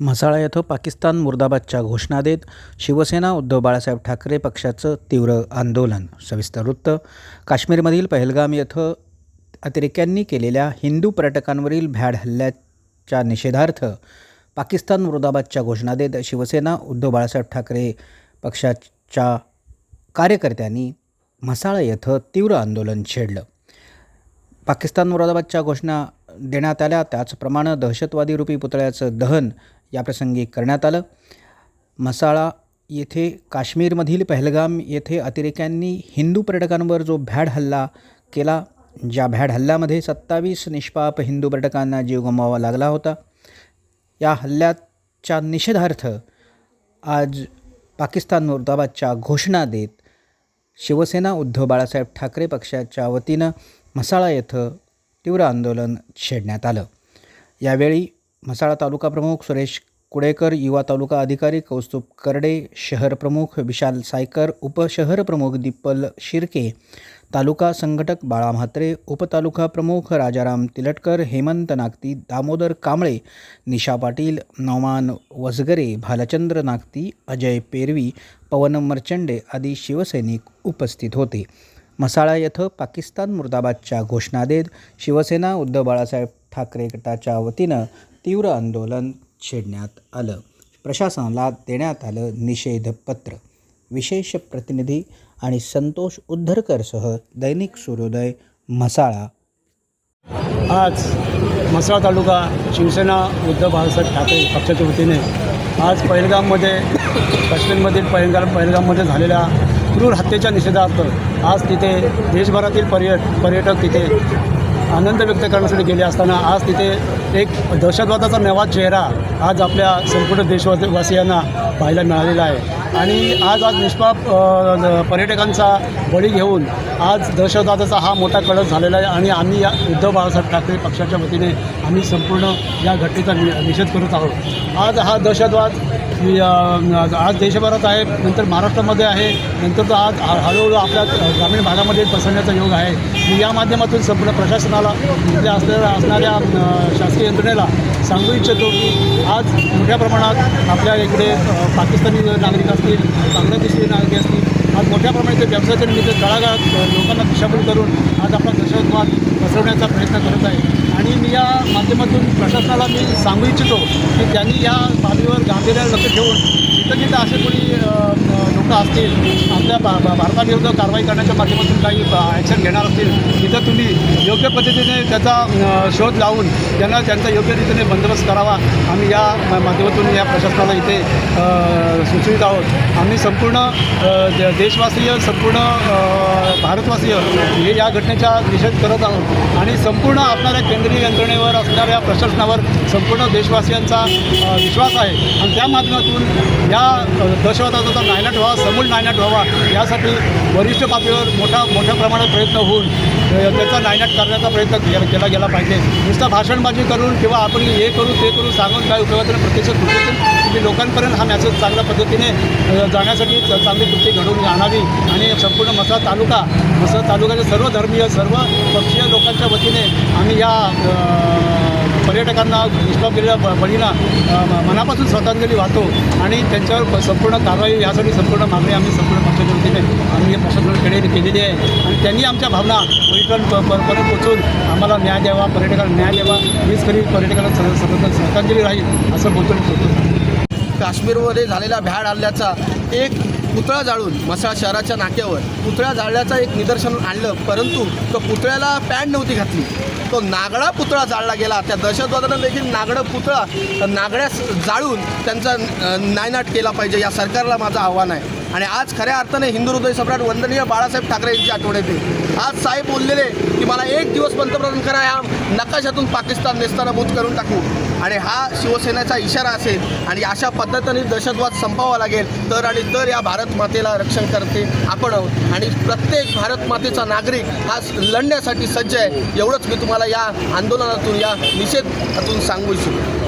म्हसाळा येथे पाकिस्तान मुर्दाबादच्या घोषणा देत शिवसेना उद्धव बाळासाहेब ठाकरे पक्षाचं तीव्र आंदोलन. सविस्तर वृत्त काश्मीरमधील पहलगाम येथं अतिरेक्यांनी केलेल्या हिंदू पर्यटकांवरील भ्याड हल्ल्याच्या निषेधार्थ पाकिस्तान मुर्दाबादच्या घोषणा देत शिवसेना उद्धव बाळासाहेब ठाकरे पक्षाच्या कार्यकर्त्यांनी म्हसाळा येथं तीव्र आंदोलन छेडलं. पाकिस्तान मुरादाबादच्या घोषणा देण्यात आल्या. त्याचप्रमाणे दहशतवादी रूपी पुतळ्याचं दहन याप्रसंगी करण्यात आलं. मसाळा येथे काश्मीरमधील पहलगाम येथे अतिरेक्यांनी हिंदू पर्यटकांवर जो भ्याड हल्ला केला ज्या भ्याड हल्ल्यामध्ये सत्तावीस निष्पाप हिंदू पर्यटकांना जीव गमवावा लागला होता. या हल्ल्याच्या निषेधार्थ आज पाकिस्तान मुर्दाबादच्या घोषणा देत शिवसेना उद्धव बाळासाहेब ठाकरे पक्षाच्या वतीनं मसाळा येथं तीव्र आंदोलन छेडण्यात आलं. यावेळी म्हसाळा तालुका प्रमुख सुरेश कुडेकर युवा तालुका अधिकारी कौस्तुभ करडे शहर प्रमुख विशाल सायकर उपशहर प्रमुख दीपल शिर्के तालुका संघटक बाळा म्हात्रे उपतालुका प्रमुख राजाराम तिलटकर हेमंत नागती दामोदर कांबळे निशा पाटील नौमान वसगरे भालचंद्र नागती अजय पेरवी पवन मर्चंडे आदी शिवसैनिक उपस्थित होते. मसाळा येथं पाकिस्तान मुर्दाबादच्या घोषणा देत शिवसेना उद्धव बाळासाहेब ठाकरे गटाच्या वतीनं तीव्र आंदोलन छेडण्यात आलं. प्रशासनाला देण्यात आलं निषेधपत्र. विशेष प्रतिनिधी आणि संतोष उद्धरकरसह दैनिक सूर्योदय मसाळा. आज मसाळा तालुका शिवसेना उद्धव बाळासाहेब ठाकरे पक्षाच्या वतीने आज पहिलगाममध्ये काश्मीरमधील पहिलगाम पहिलगाममध्ये झालेल्या क्रूर हत्येच्या निषेधार्थ आज तिथे देशभरातील पर्यट पर्यटक तिथे आनंद व्यक्त करण्यासाठी गेले असताना आज तिथे एक दहशतवादाचा नवा चेहरा आज आपल्या संपूर्ण देशवासियांना पाहायला मिळालेला आहे. आणि आज आज निष्पाप पर्यटकांचा बळी घेऊन आज दहशतवादाचा हा मोठा कळस झालेला आहे आणि आम्ही या उद्धव बाळासाहेब ठाकरे पक्षाच्या वतीने आम्ही संपूर्ण या घटनेचा नि निषेध करत आहोत. आज हा दहशतवाद आज देशभरात आहे नंतर महाराष्ट्रामध्ये आहे नंतर तो आज हळूहळू आपल्या ग्रामीण भागामध्ये पसरण्याचा योग आहे. या माध्यमातून संपूर्ण प्रशासनाला तिथे असलेल्या असणाऱ्या शासकीय यंत्रणेला सांगू इच्छितो की आज मोठ्या प्रमाणात आपल्या इकडे पाकिस्तानी नागरिक असतील बांगलादेशी नागरिक असतील आज मोठ्या प्रमाणात ते व्यवसायाच्या निमित्त तळागाळात लोकांना दिशाभूल करून आज आपला दहशतवाद पसरवण्याचा प्रयत्न करत आहे. आणि मी या माध्यमातून प्रशासनाला मी सांगू इच्छितो की त्यांनी या बाबीवर गांभीर्याने लक्ष ठेवून जिथं जिथं असे कोणी असतील आपल्या भा भारताविरुद्ध कारवाई करण्याच्या माध्यमातून काही ॲक्शन घेणार असतील तिथं तुम्ही योग्य पद्धतीने त्याचा शोध लावून त्यांना त्यांचा योग्य रीतीने बंदोबस्त करावा. आम्ही या माध्यमातून या प्रशासनाला इथे सुचवित आहोत. आम्ही संपूर्ण देशवासीय संपूर्ण भारतवासीय हे या घटनेचा निषेध करत आहोत. आणि संपूर्ण असणाऱ्या केंद्रीय यंत्रणेवर असणाऱ्या प्रशासनावर संपूर्ण देशवासियांचा विश्वास आहे. आणि त्या माध्यमातून या दहशतवादाचा नायलट व्हावा समूल नायनाट व्हावा यासाठी वरिष्ठ पातळीवर मोठा मोठ्या प्रमाणात प्रयत्न होऊन त्याचा नायनाट करण्याचा प्रयत्न केला केला गेला पाहिजे. नुसतं भाषणबाजी करून किंवा आपण हे करू ते करू सांगून काय उपयोगातून प्रत्यक्ष कृतीतून लोकांपर्यंत हा मॅसेज चांगल्या पद्धतीने जाण्यासाठी च- चांगली कृती घडवून आणावी. आणि संपूर्ण मसा तालुका मसा तालुक्याचे सर्व धर्मीय सर्व पक्षीय लोकांच्या वतीने आम्ही या पर्यटकांना निष्पाप केलेल्या बळीला मनापासून श्रद्धांजली वाहतो आणि त्यांच्यावर संपूर्ण कारवाई यासाठी संपूर्ण मागणी आम्ही संपूर्ण पक्षाच्या वतीने आम्ही प्रशासनाकडे केलेली आहे. आणि त्यांनी आमच्या भावना पर्यटन पर्यंत पोचून आम्हाला न्याय द्यावा पर्यटकांना न्याय द्यावा. वीज खरी पर्यटकांना सर- श्रद्धांजली राहील असं बोलतो काश्मीरमध्ये झालेल्या भ्याड हल्ल्याचा एक पुतळा जाळून मसाळ शहराच्या नाक्यावर पुतळा जाळल्याचं एक निदर्शन आणलं परंतु तो पुतळ्याला पॅन्ट नव्हती घातली. तो नागडा पुतळा जाळला गेला. त्या दहशतवादानं देखील नागडं पुतळा नागड्यास जाळून त्यांचा नायनाट केला पाहिजे या सरकारला माझं आव्हान आहे. आणि आज खऱ्या अर्थाने हिंदू हृदय सम्राट वंदनीय बाळासाहेब ठाकरे यांची आठवण येते. आज साहेब बोललेले की मला एक दिवस पंतप्रधान करा या नकाशातून पाकिस्तान नेस्तानाभूत करून टाकू. आणि हा शिवसेनेचा इशारा असेल आणि अशा पद्धतीने दहशतवाद संपावा लागेल तर आणि तर या भारत मातेला रक्षण करते आपण आहोत. आणि प्रत्येक भारत मातेचा नागरिक हा लढण्यासाठी सज्ज आहे. एवढंच मी तुम्हाला या आंदोलनातून या निषेधातून सांगू इच्छितो.